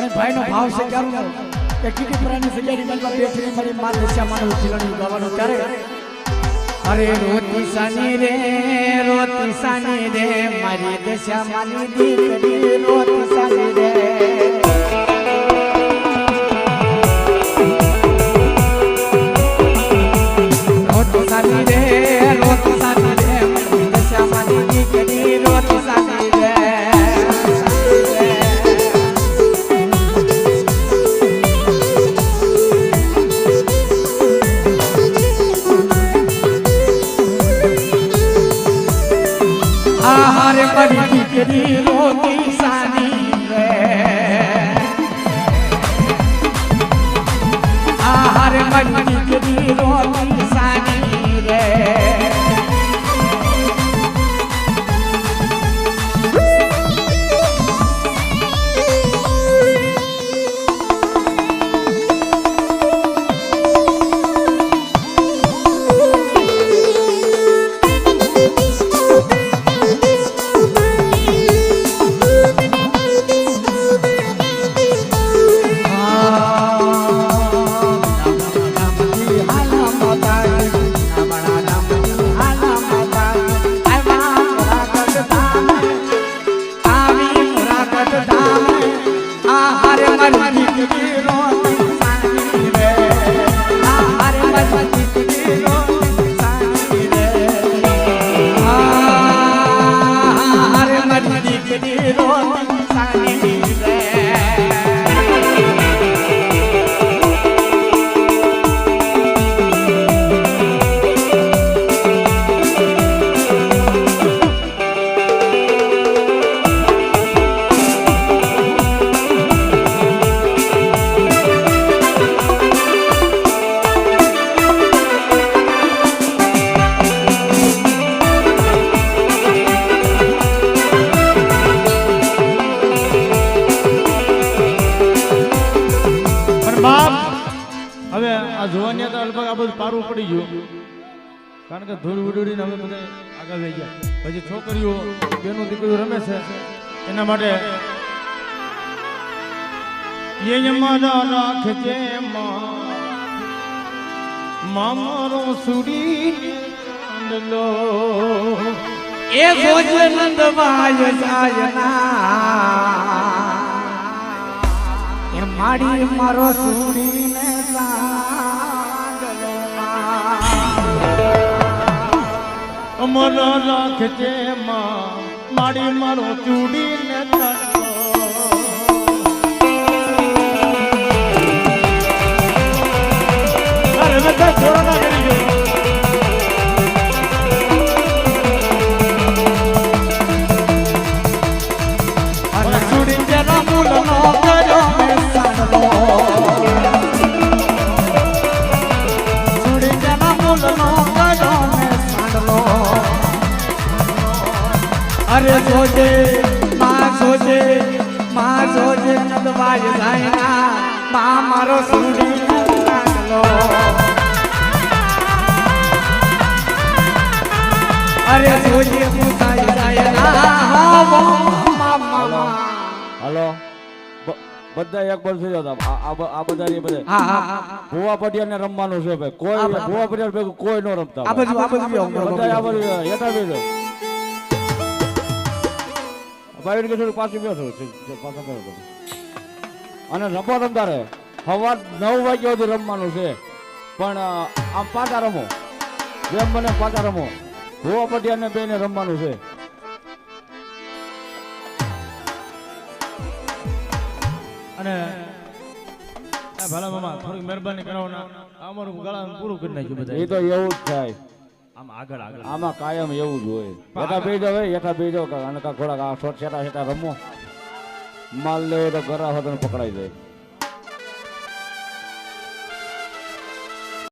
પણ ભાઈનો ભાવ છે ક્યારનો? કે કીટી પ્રાણી સજાડી મનમાં બેઠી મારી માં દશા માનવ જીવન ગાવાનું ત્યારે અરે રોતી સાની રે, રોતી સાની રે, મારી દશા માની દીકરી રોતી સાની રે. આહાર મારી દીકરી રોતી રે હવે આ જોવાની હતા લગભગ આ બધું પારું પડી ગયું. કારણ કે ધૂળ ઉડુડીને હવે બધા આગળ લઈ ગયા. પછી છોકરીઓ, બેનો દીકરીઓ રમે છે. એના માટે એ મારા રાખજે મામારો સુડી લો એ ભોજનંદ વાય જાયના એ માડી મારો સુડીને અમારા રાખજે માં મારી મારો ચૂડી ને અરે સુડી જેના મૂલનો કર્યો મેં સાંગલો અરે જોજે માં જોજે માં જોજે નંદવાય મારો સુડી અરે જોજે મુસાઈ બધા એક બોલ થઈ જતા. આ બ- બધા ને બધા હા હા હા ભુવા પટિયા ને રમવાનું છે ભાઈ. કોઈ ભુવા પટિયા ભેગું કોઈ નો રમતા આ આ બધા આ હેઠા બેસો. ભાઈ કે થોડું પાછું બેસો. પાછા બેસો. અને રમો રમતા રહે. સવાર નવ વાગ્યા સુધી રમવાનું છે. પણ આમ પાટા રમો. જેમ બને પાટા રમો. ભુવા પટિયા ને બેને રમવાનું છે. અને ભલા મામા થોડી મહેરબાની કરાવના અમારું ગળા પૂરું કરી નાખ્યું એ તો એવું જ થાય. આમ આગળ આગળ. આમાં કાયમ એવું જ હોય. હેઠા બે જાવ હેઠા બે જાવ અને કા થોડાક આ શોટ છેટા છેટા રમો. માલ લેવો તો ઘરા હોતો પકડાઈ જાય